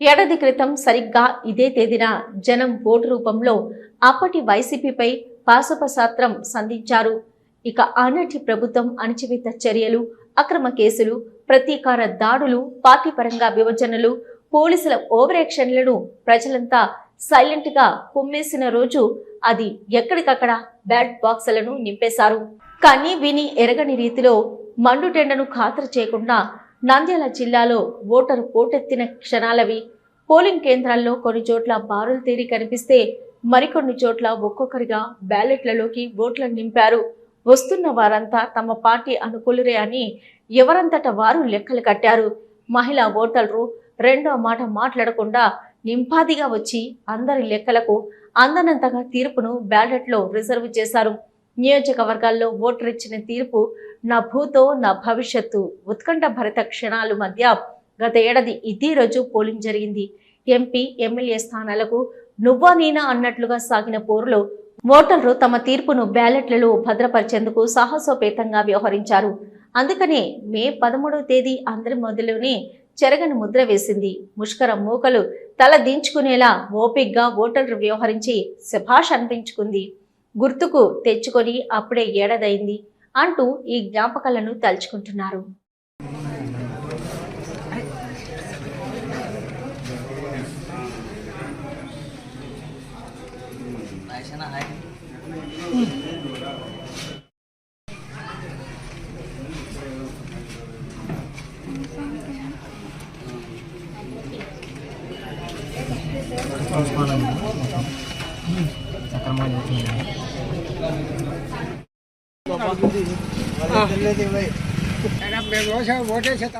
ఏడాది క్రితం సరిగ్గా ఇదే తేదీన జనం ఓటు రూపంలో అప్పటి వైసీపీపై పాశుపశాస్త్రం సంధించారు. ఇక ఆనాటి ప్రభుత్వం అణచివేత చర్యలు అక్రమ కేసులు ప్రతీకార దాడులు పార్టీ పరంగా విభజనలు పోలీసుల ఓవరేక్షన్లను ప్రజలంతా సైలెంట్గా కుమ్మేసిన రోజు అది ఎక్కడికక్కడ బ్యాట్ బాక్సులను నింపేశారు. కానీ విని ఎరగని రీతిలో మండుటెండను ఖాతరు చేయకుండా నంద్యాల జిల్లాలో ఓటరు పోటెత్తిన క్షణాలవి. పోలింగ్ కేంద్రాల్లో కొన్ని చోట్ల బారులు తీరి కనిపిస్తే మరికొన్ని చోట్ల ఒక్కొక్కరిగా బ్యాలెట్లలోకి ఓట్లను నింపారు. వస్తున్న వారంతా తమ పార్టీ అనుకూలురే అని ఎవరంతట వారు లెక్కలు కట్టారు. మహిళా ఓటర్లు రెండో మాట మాట్లాడకుండా నింపాదిగా వచ్చి అందరి లెక్కలకు అందనంతగా తీర్పును బ్యాలెట్లో రిజర్వ్ చేశారు. నియోజకవర్గాల్లో ఓటర్ ఇచ్చిన తీర్పు నా భూతో నా భవిష్యత్తు. ఉత్కంఠ భరిత క్షణాలు మధ్య గత ఏడాది ఇదే రోజు పోలింగ్ జరిగింది. ఎంపీ ఎమ్మెల్యే స్థానాలకు నువ్వా నేనా అన్నట్లుగా సాగిన పోరులో ఓటర్లు తమ తీర్పును బ్యాలెట్లలో భద్రపరిచేందుకు సాహసోపేతంగా వ్యవహరించారు. అందుకనే మే పదమూడవ తేదీ అందరి మొదలునే చెరగని ముద్ర వేసింది. ముష్కర మూకలు తల దించుకునేలా ఓపిగ్గా ఓటర్లు వ్యవహరించి శభాష్ అనిపించుకుంది. గుర్తుకు తెచ్చుకొని అప్పుడే ఏడాదైంది అంటూ ఈ జ్ఞాపకాలను తలుచుకుంటున్నారు Thank you. માનું છું વોટે છે